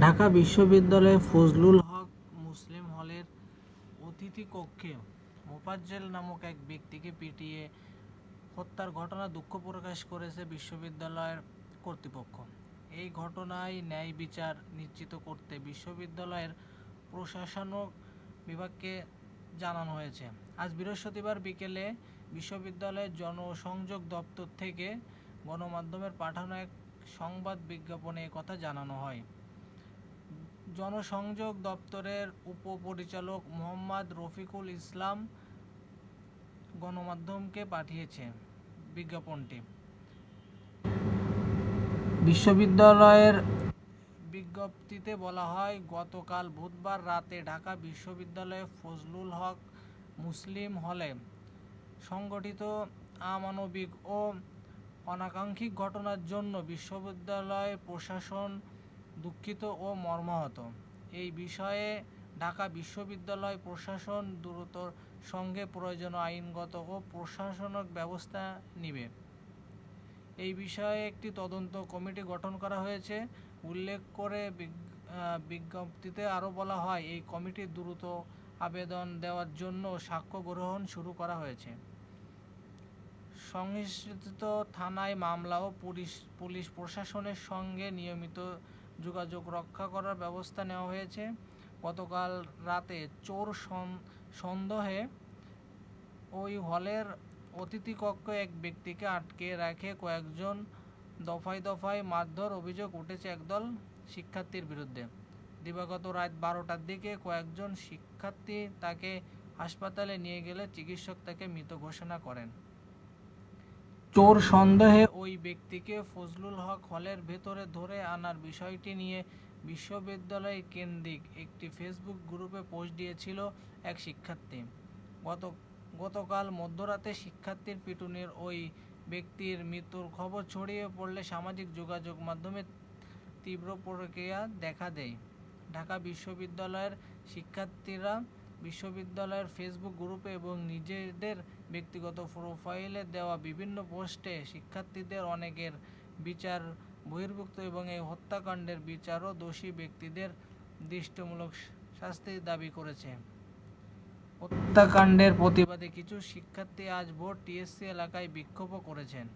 ঢাকা বিশ্ববিদ্যালয়ে ফজলুল হক মুসলিম হলের অতিথি কক্ষে মোফাজ্জেল নামক এক ব্যক্তিকে পিটিয়ে হত্যার ঘটনা দুঃখ প্রকাশ করেছে বিশ্ববিদ্যালয়ের কর্তৃপক্ষ। এই ঘটনায় ন্যায় বিচার নিশ্চিত করতে বিশ্ববিদ্যালয়ের প্রশাসনক বিভাগকে জানানো হয়েছে। আজ বৃহস্পতিবার বিকেলে বিশ্ববিদ্যালয়ের জনসংযোগ দপ্তর থেকে গণমাধ্যমের পাঠানো এক সংবাদ বিজ্ঞাপনে কথা জানানো হয়। জনসংযোগ দপ্তরের উপপরিচালক মোহাম্মদ রফিকুল ইসলাম গণমাধ্যমকে পাঠিয়েছে বিজ্ঞাপনটি। বিশ্ববিদ্যালয়ের বিজ্ঞপ্তিতে বলা হয়, গতকাল বুধবার রাতে ঢাকা বিশ্ববিদ্যালয়ে ফজলুল হক মুসলিম হলে সংগঠিত আমানবিক ও অনাকাঙ্ক্ষিক ঘটনার জন্য বিশ্ববিদ্যালয় প্রশাসন দুঃখিত ও মর্মাহত। এই বিষয়ে ঢাকা বিশ্ববিদ্যালয় প্রশাসন দ্রুতর সঙ্গে প্রয়োজনীয় আইনগত ও প্রশাসনিক ব্যবস্থা নেবে। এই বিষয়ে একটি তদন্ত কমিটি গঠন করা হয়েছে। উল্লেখ করে বিজ্ঞপ্তিতে আরও বলা হয়, এই কমিটি দ্রুত আবেদন দেওয়ার জন্য সাক্ষ্য গ্রহণ শুরু করা হয়েছে। সংশ্লিষ্ট থানায় মামলা ও পুলিশ পুলিশ প্রশাসনের সঙ্গে নিয়মিত যোগাযোগ রক্ষা করার ব্যবস্থা নেওয়া হয়েছে। গতকাল রাতে চোর সন- সন্দেহে ওই হলের অতিথি কক্ষে এক ব্যক্তিকে আটকে রাখে কয়েকজন দফায় দফায় মারধর অভিযোগ উঠেছে একদল শিক্ষার্থীর বিরুদ্ধে। দিবাগত রাত বারোটার দিকে কয়েকজন শিক্ষার্থী তাকে হাসপাতালে নিয়ে গেলে চিকিৎসক তাকে মৃত ঘোষণা করেন। চোর সন্দেহে ওই ব্যক্তিকে ফজলুল হক হলের ভেতরে ধরে আনার বিষয়টি নিয়ে বিশ্ববিদ্যালয় কেন্দ্রিক একটি ফেসবুক গ্রুপে পোস্ট দিয়েছিল এক শিক্ষার্থী। গত, গতকাল মধ্যরাতে শিক্ষার্থীর পিটুনির ওই ব্যক্তির মৃত্যুর খবর ছড়িয়ে পড়লে সামাজিক যোগাযোগ মাধ্যমে তীব্র প্রক্রিয়া দেখা দেয়। ঢাকা বিশ্ববিদ্যালয়ের শিক্ষার্থীরা বিশ্ববিদ্যালয়ের ফেসবুক গ্রুপে এবং নিজেদের ব্যক্তিগত প্রোফাইলে দেওয়া বিভিন্ন পোস্টে শিক্ষার্থীদের অনেকের বিচার বহির্ভুক্ত এবং এই হত্যাকাণ্ডের বিচারও দোষী ব্যক্তিদের দৃষ্টিমূলক শাস্তির দাবি করেছে। হত্যাকাণ্ডের প্রতিবাদে কিছু শিক্ষার্থী আজ ভোর টিএসসি এলাকায় বিক্ষোভও করেছেন।